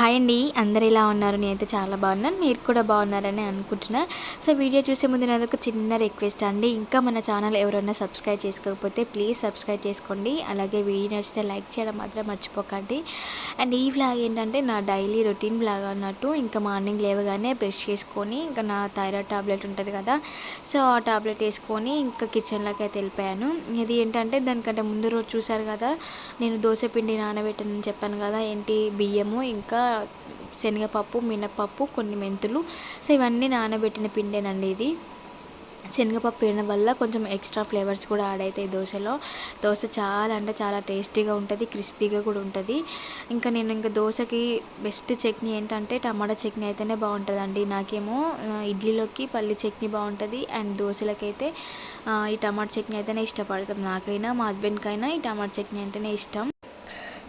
Hi అండి. అందరు ఎలా ఉన్నారు? నేనైతే చాలా బాగున్నాను. మీరు కూడా బాగున్నారని అనుకుంటున్నా. సో వీడియో చూసే ముందు నాది ఒక చిన్న రిక్వెస్ట్ అండి. ఇంకా మన ఛానల్ ఎవరైనా సబ్స్క్రైబ్ చేసుకోకపోతే ప్లీజ్ సబ్స్క్రైబ్ చేసుకోండి. అలాగే వీడియో నచ్చితే లైక్ చేయడం మాత్రం మర్చిపోకండి. అండ్ ఈ బ్లాగ్ ఏంటంటే నా డైలీ రొటీన్ బ్లాగ్ అన్నట్టు ఇంకా మార్నింగ్ లేవగానే బ్రష్ చేసుకొని ఇంకా నా థైరాయిడ్ టాబ్లెట్ ఉంటుంది కదా సో ఆ టాబ్లెట్ వేసుకొని ఇంకా కిచెన్లోకి అయితే వెళ్ళిపోయాను. ఇది ఏంటంటే దానికంటే ముందు రోజు చూసారు కదా నేను దోశ పిండి నానబెట్టనని చెప్పాను కదా ఏంటి బియ్యము ఇంకా శనగపప్పు మినపప్పు కొన్ని మెంతులు. సో ఇవన్నీ నానబెట్టిన పిండేనండి ఇది. శనగపప్పు వేయడం వల్ల కొంచెం ఎక్స్ట్రా ఫ్లేవర్స్ కూడా యాడ్ అవుతాయి దోశలో. దోశ చాలా అంటే చాలా టేస్టీగా ఉంటుంది క్రిస్పీగా కూడా ఉంటుంది. ఇంకా నేను ఇంకా దోశకి బెస్ట్ చట్నీ ఏంటంటే టమాటా చట్నీ అయితేనే బాగుంటుందండి. నాకేమో ఇడ్లీలోకి పల్లి చట్నీ బాగుంటుంది అండ్ దోశలకైతే ఈ టమాటా చట్నీ అయితేనే ఇష్టపడతాం. నాకైనా మా హస్బెండ్కైనా ఈ టమాటా చట్నీ అంటేనే ఇష్టం.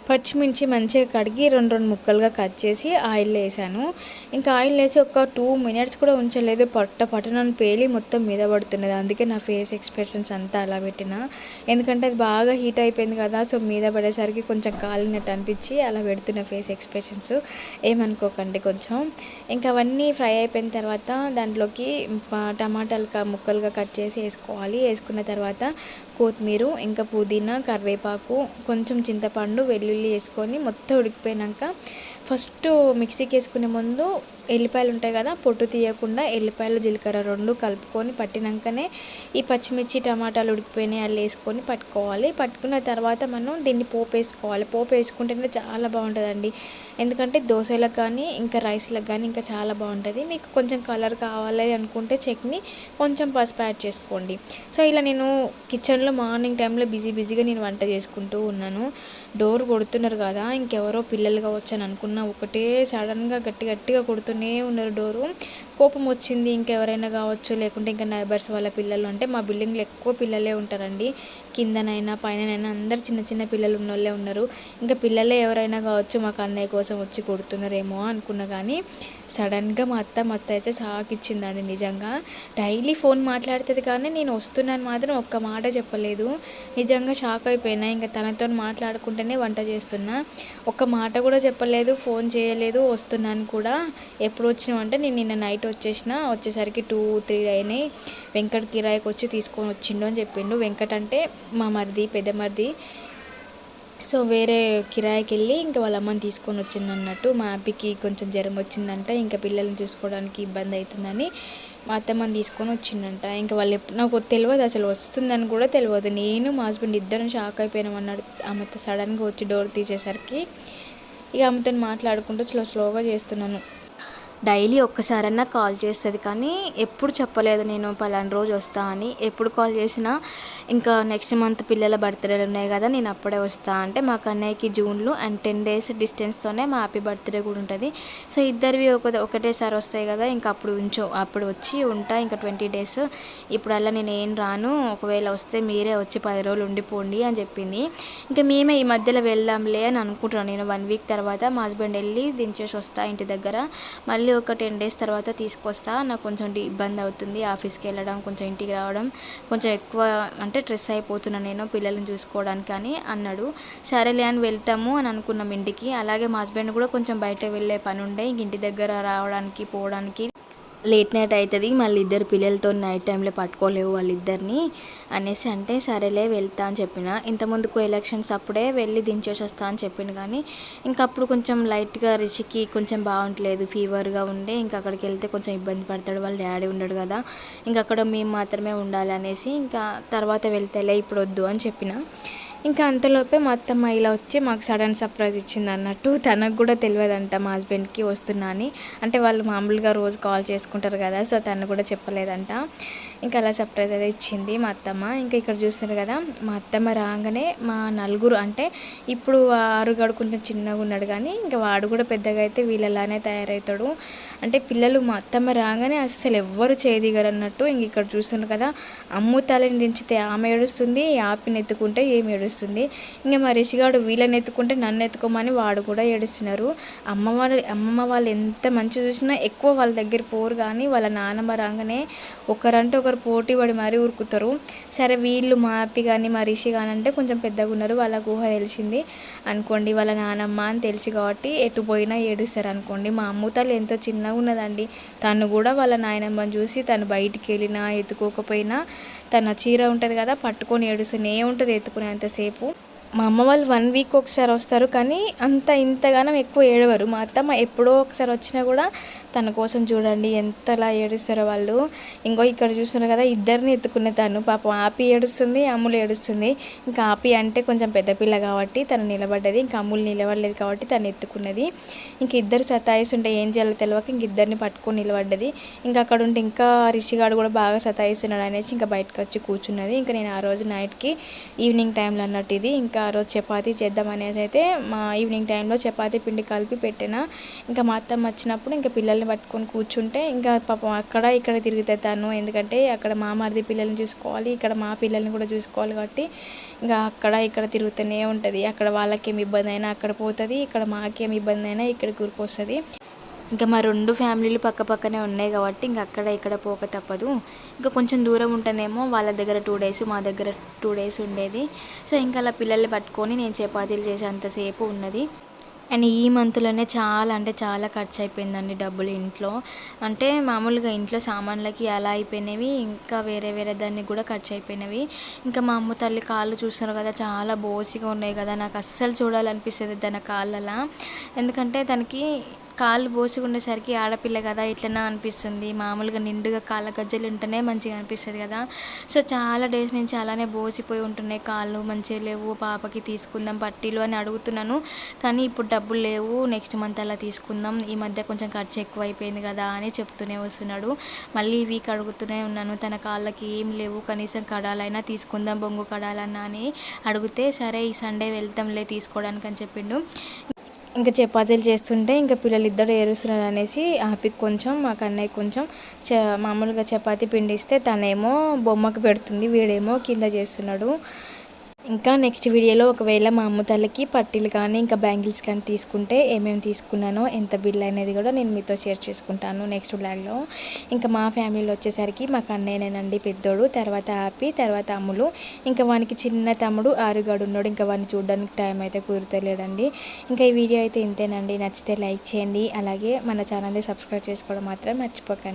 పచ్చిమిర్చి మంచిగా కడిగి రెండు రెండు ముక్కలుగా కట్ చేసి ఆయిల్ వేసాను. ఇంకా ఆయిల్ వేసి ఒక టూ మినిట్స్ కూడా ఉంచలేదు. పట్ట పట్టణం పేలి మొత్తం మీద పడుతున్నది. అందుకే నా ఫేస్ ఎక్స్ప్రెషన్స్ అంతా అలా పెట్టిన. ఎందుకంటే అది బాగా హీట్ అయిపోయింది కదా సో మీద పడేసరికి కొంచెం కాలినట్టు అనిపించి అలా పెడుతున్న ఫేస్ ఎక్స్ప్రెషన్స్. ఏమనుకోకండి కొంచెం. ఇంకా అవన్నీ ఫ్రై అయిపోయిన తర్వాత దాంట్లోకి టమాటాలు ముక్కలుగా కట్ చేసి వేసుకోవాలి. వేసుకున్న తర్వాత కొత్తిమీర ఇంకా పుదీనా కరివేపాకు కొంచెం చింతపండు వెల్లుల్లి వేసుకొని మొత్తం ఉడికిపోయాక ఫస్ట్ మిక్సీకి వేసుకునే ముందు ఎల్లిపాయలు ఉంటాయి కదా పొట్టు తీయకుండా ఎల్లిపాయలు జీలకర్ర రెండు కలుపుకొని పట్టినాకనే ఈ పచ్చిమిర్చి టమాటాలు ఉడికిపోయినాయి అల్లు వేసుకొని పట్టుకోవాలి. పట్టుకున్న తర్వాత మనం దీన్ని పోపు వేసుకోవాలి. పోపు వేసుకుంటేనే చాలా బాగుంటుందండి. ఎందుకంటే దోశలకు కానీ ఇంకా రైస్లకు కానీ ఇంకా చాలా బాగుంటుంది. మీకు కొంచెం కలర్ కావాలి అనుకుంటే చట్నీ కొంచెం పసుపు యాడ్ చేసుకోండి. సో ఇలా నేను కిచెన్లో మార్నింగ్ టైంలో బిజీ బిజీగా నేను వంట చేసుకుంటూ ఉన్నాను. డోర్ కొడుతున్నారు కదా ఇంకెవరో పిల్లలు కావచ్చు అని అనుకున్నా ఒకటే సడన్గా గట్టి గట్టిగా కొడుతూనే ఉన్నారు డోరు. కోపం వచ్చింది ఇంకెవరైనా కావచ్చు లేకుంటే ఇంకా నైబర్స్ వాళ్ళ పిల్లలు అంటే మా బిల్డింగ్లో ఎక్కువ పిల్లలే ఉంటారండి. కిందనైనా పైననైనా అందరు చిన్న చిన్న పిల్లలు ఉన్నోళ్ళే ఉన్నారు. ఇంకా పిల్లలే ఎవరైనా కావచ్చు మాకు అన్నయ్య కోసం వచ్చి కొడుతున్నారేమో అనుకున్నా కానీ సడన్గా మా అత్త మా అత్త అయితే షాక్ ఇచ్చిందండి నిజంగా. డైలీ ఫోన్ మాట్లాడుతుంది కానీ నేను వస్తున్నాను మాత్రం ఒక్క మాట చెప్పలేదు. నిజంగా షాక్ అయిపోయినా ఇంకా తనతో మాట్లాడుకుంటేనే వంట చేస్తున్నా. ఒక్క మాట కూడా చెప్పలేదు ఫోన్ చేయలేదు వస్తున్నాను కూడా. ఎప్పుడు వచ్చినావు అంటే నేను నిన్న నైట్ వచ్చేసిన వచ్చేసరికి టూ త్రీ అయినాయి. వెంకట్ కిరాయికి వచ్చి తీసుకొని వచ్చిండు అని చెప్పిండు. వెంకట్ అంటే మా మరిది పెద్ద మరిది. సో వేరే కిరాయికి వెళ్ళి ఇంకా వాళ్ళ అమ్మని తీసుకొని వచ్చింది అన్నట్టు. మా అబ్బికి కొంచెం జ్వరం వచ్చిందంట. ఇంకా పిల్లల్ని చూసుకోవడానికి ఇబ్బంది అవుతుందని మా అత్తమ్మని తీసుకొని వచ్చిందంట ఇంకా వాళ్ళు ఎప్పుడు నాకు తెలియదు అసలు వస్తుందని కూడా తెలియదు నేను మా హస్బెండ్ ఇద్దరం షాక్ అయిపోయినాం అన్నాడు ఆమెతో సడన్గా వచ్చి డోర్ తీసేసరికి ఇక ఆమెతో మాట్లాడుకుంటూ స్లో స్లోగా చేస్తున్నాను. డైలీ ఒక్కసారన్నా కాల్ చేస్తుంది. కానీ ఎప్పుడు చెప్పలేదు నేను పలానా రోజు వస్తా అని. ఎప్పుడు కాల్ చేసినా ఇంకా నెక్స్ట్ మంత్ పిల్లల బర్త్డేలు ఉన్నాయి కదా నేను అప్పుడే వస్తా అంటే మా కన్నయ్యకి జూన్లో అండ్ టెన్ డేస్ డిస్టెన్స్తోనే మా హ్యాపీ బర్త్డే కూడా ఉంటుంది. సో ఇద్దరివి ఒక ఒకటేసారి వస్తాయి కదా ఇంకా అప్పుడు ఉంచో అప్పుడు వచ్చి ఉంటా ఇంకా ట్వంటీ డేస్. ఇప్పుడు అలా నేను ఏం రాను ఒకవేళ వస్తే మీరే వచ్చి పది రోజులు ఉండిపోండి అని చెప్పింది. ఇంకా మేమే ఈ మధ్యలో వెళ్దాంలే అని అనుకుంటున్నాను నేను వన్ వీక్ తర్వాత మా హస్బెండ్ వెళ్ళి దించేసి వస్తా ఇంటి దగ్గర. మళ్ళీ ఒక టెన్ డేస్ తర్వాత తీసుకొస్తా నాకు కొంచెం ఇబ్బంది అవుతుంది. ఆఫీస్కి వెళ్ళడం కొంచెం ఇంటికి రావడం కొంచెం ఎక్కువ అంటే స్ట్రెస్ అయిపోతున్నాను నేను పిల్లల్ని చూసుకోవడానికి అని అన్నాడు. సరేలే అని వెళ్తాము అని అనుకున్నాం ఇంటికి. అలాగే మా హస్బెండ్ కూడా కొంచెం బయట వెళ్ళే పని ఉండే. ఇంక ఇంటి దగ్గర రావడానికి పోవడానికి లేట్ నైట్ అవుతుంది మళ్ళీ ఇద్దరు పిల్లలతో నైట్ టైంలో పట్టుకోలేవు వాళ్ళిద్దరిని అనేసి అంటే సరేలే వెళ్తా అని చెప్పిన. ఇంత ముందుకు ఎలక్షన్స్ అప్పుడే వెళ్ళి దించేసేస్తా అని చెప్పిన కానీ ఇంకా అప్పుడు కొంచెం లైట్గా రిషికి కొంచెం బాగుంటలేదు ఫీవర్గా ఉండే ఇంకా అక్కడికి వెళ్తే కొంచెం ఇబ్బంది పడతాడు వాళ్ళ డాడీ ఉండడు కదా ఇంకా అక్కడ మేము మాత్రమే ఉండాలి అనేసి ఇంకా తర్వాత వెళ్తేలే ఇప్పుడు వద్దు అని చెప్పిన. ఇంకా అంతలోపే మా అత్తమ్మ ఇలా వచ్చి మాకు సడన్ సర్ప్రైజ్ ఇచ్చింది అన్నట్టు తనకు కూడా తెలియదంట మా హస్బెండ్కి వస్తున్నా అని. అంటే వాళ్ళు మామూలుగా రోజు కాల్ చేసుకుంటారు కదా సో తను కూడా చెప్పలేదంట. ఇంకా అలా సర్ప్రైజ్ అయితే ఇచ్చింది మా అత్తమ్మ. ఇంకా ఇక్కడ చూస్తున్నారు కదా మా అత్తమ్మ రాగానే మా నలుగురు అంటే ఇప్పుడు ఆరుగాడు కొంచెం చిన్నగా ఉన్నాడు కానీ ఇంకా వాడు కూడా పెద్దగా అయితే వీళ్ళలానే తయారవుతాడు. అంటే పిల్లలు మా అత్తమ్మ రాగానే అస్సలు ఎవ్వరు చేయదిగరు అన్నట్టు ఇంక ఇక్కడ చూస్తున్నారు కదా అమ్ము తలని దించితే ఆమె ఏడుస్తుంది ఆపిని ఎత్తుకుంటే ఏమి ఏడుస్తుంది. ఇంకా మా రిషిగాడు వీళ్ళని ఎత్తుకుంటే నన్ను ఎత్తుకోమని వాడు కూడా ఏడుస్తున్నారు. అమ్మ వాళ్ళు అమ్మమ్మ వాళ్ళు ఎంత మంచి చూసినా ఎక్కువ వాళ్ళ దగ్గర పోరు కానీ వాళ్ళ నాన్నమ్మ రాగానే ఒకరంటే ఒకరు ఒకరికొకరు పోటీ పడి మరీ ఉరుకుతారు. సరే వీళ్ళు మా అప్పి కానీ మా రిషి కానీ అంటే కొంచెం పెద్దగా ఉన్నారు. వాళ్ళ గుహ తెలిసింది అనుకోండి. వాళ్ళ నానమ్మ అని తెలిసి కాబట్టి ఎటు పోయినా ఏడుస్తారు అనుకోండి. మా అమ్మ తల్లి ఎంతో చిన్నగా ఉన్నదండి. తను కూడా వాళ్ళ నాయనమ్మని చూసి తను బయటికి వెళ్ళినా ఎత్తుకోకపోయినా తన చీర ఉంటుంది కదా పట్టుకొని ఏడుస్తూనే ఉంటుంది ఎత్తుకునేంతసేపు మా అమ్మ వాళ్ళు వన్ వీక్ ఒకసారి వస్తారు కానీ అంత ఇంతగానం ఎక్కువ ఏడవరు. మా అత్తమ్మ ఎప్పుడో ఒకసారి వచ్చినా కూడా తన కోసం చూడండి ఎంతలా ఏడుస్తారో వాళ్ళు. ఇంకో ఇక్కడ చూస్తున్నారు కదా ఇద్దరిని ఎత్తుకునే తను. పాపం ఆపి ఏడుస్తుంది అమ్ములు ఏడుస్తుంది. ఇంకా ఆపి అంటే కొంచెం పెద్ద పిల్ల కాబట్టి తను నిలబడ్డది. ఇంకా అమ్ములు నిలబడలేదు కాబట్టి తను ఎత్తుకున్నది. ఇంక ఇద్దరు సతాయిస్తుంటే ఏం చేయాలో తెలియక ఇంక ఇద్దరిని పట్టుకొని నిలబడ్డది. ఇంకా అక్కడ ఉంటే ఇంకా రిషిగాడు కూడా బాగా సతాయిస్తున్నాడు అనేసి ఇంకా బయటకు వచ్చి కూర్చున్నది. ఇంకా నేను ఆ రోజు నైట్కి ఈవినింగ్ టైంలో అన్నట్టు ఇది. ఇంకా ఆ రోజు చపాతీ చేద్దాం అనేసి అయితే మా ఈవినింగ్ టైంలో చపాతీ పిండి కలిపి పెట్టిన. ఇంకా మా అత్తమ్మ వచ్చినప్పుడు ఇంకా పిల్లలు పిల్లల్ని పట్టుకొని కూర్చుంటే ఇంకా పాపం అక్కడ ఇక్కడ తిరిగితే తను. ఎందుకంటే అక్కడ మా మరిది పిల్లల్ని చూసుకోవాలి ఇక్కడ మా పిల్లల్ని కూడా చూసుకోవాలి కాబట్టి ఇంకా అక్కడ ఇక్కడ తిరుగుతూనే ఉంటుంది. అక్కడ వాళ్ళకేం ఇబ్బంది అయినా అక్కడ పోతుంది ఇక్కడ మాకేం ఇబ్బంది అయినా ఇక్కడ గురికొస్తుంది ఇంకా మా రెండు ఫ్యామిలీలు పక్క పక్కనే ఉన్నాయి కాబట్టి ఇంకా అక్కడ ఇక్కడ పోక తప్పదు. ఇంకా కొంచెం దూరం ఉంటేనేమో వాళ్ళ దగ్గర టూ డేస్ మా దగ్గర టూ డేస్ ఉండేది. సో ఇంకా అలా పిల్లల్ని పట్టుకొని నేను చపాతీలు చేసే అంతసేపు ఉన్నది. అండ్ ఈ మంత్లోనే చాలా అంటే చాలా ఖర్చు అయిపోయిందండి డబ్బులు ఇంట్లో. అంటే మామూలుగా ఇంట్లో సామాన్లకి అలా అయిపోయినవి ఇంకా వేరే వేరే దాన్ని కూడా ఖర్చు అయిపోయినవి ఇంకా మా అమ్మ తల్లి కాళ్ళు చూస్తున్నారు కదా చాలా బోసిగా ఉన్నాయి కదా. నాకు అస్సలు చూడాలనిపిస్తుంది తన కాళ్ళలా. ఎందుకంటే తనకి కాళ్ళు బోసిగా ఉండేసరికి ఆడపిల్ల కదా ఇట్లనే అనిపిస్తుంది. మామూలుగా నిండుగా కాళ్ళ గజ్జలు ఉంటేనే మంచిగా అనిపిస్తుంది కదా. సో చాలా డేస్ నుంచి అలానే బోసిపోయి ఉంటున్నాయి కాళ్ళు మంచిగా లేవు పాపకి తీసుకుందాం పట్టీలు అని అడుగుతున్నాను. కానీ ఇప్పుడు డబ్బులు లేవు నెక్స్ట్ మంత్ అలా తీసుకుందాం ఈ మధ్య కొంచెం ఖర్చు ఎక్కువ అయిపోయింది కదా అని చెప్తూనే వస్తున్నాడు. మళ్ళీ ఈ వీక్ అడుగుతూనే ఉన్నాను తన కాళ్ళకి ఏం లేవు కనీసం కడాలైనా తీసుకుందాం బొంగు కడాలన్నా అని అడిగితే సరే ఈ సండే వెళ్తాంలే తీసుకోవడానికి అని చెప్పిండు. ఇంకా చపాతీలు చేస్తుంటే ఇంకా పిల్లలు ఇద్దరు ఏరుస్తున్నారు అనేసి ఆపికి కొంచెం మా కన్నయ్య కొంచెం చ మామూలుగా చపాతీ పిండిస్తే తనేమో బొమ్మకు పెడుతుంది వీడేమో కింద చేస్తున్నాడు. ఇంకా నెక్స్ట్ వీడియోలో ఒకవేళ మా అమ్మ తల్లికి పట్టీలు కానీ ఇంకా బ్యాంగిల్స్ కానీ తీసుకుంటే ఏమేమి తీసుకున్నానో ఎంత బిల్ అనేది కూడా నేను మీతో షేర్ చేసుకుంటాను నెక్స్ట్ బ్లాగ్లో ఇంకా మా ఫ్యామిలీలో వచ్చేసరికి మాకు అన్నయ్యనండి పెద్దోడు తర్వాత హ్యాపీ తర్వాత అమ్ములు. ఇంకా వానికి చిన్న తమ్ముడు ఆరుగాడు ఉన్నాడు. ఇంకా వాడిని చూడడానికి టైం అయితే కుదురతలేడండి ఇంకా ఈ వీడియో అయితే ఇంతేనండి. నచ్చితే లైక్ చేయండి. అలాగే మన ఛానల్ని సబ్స్క్రైబ్ చేసుకోవడం మాత్రం మర్చిపోకండి.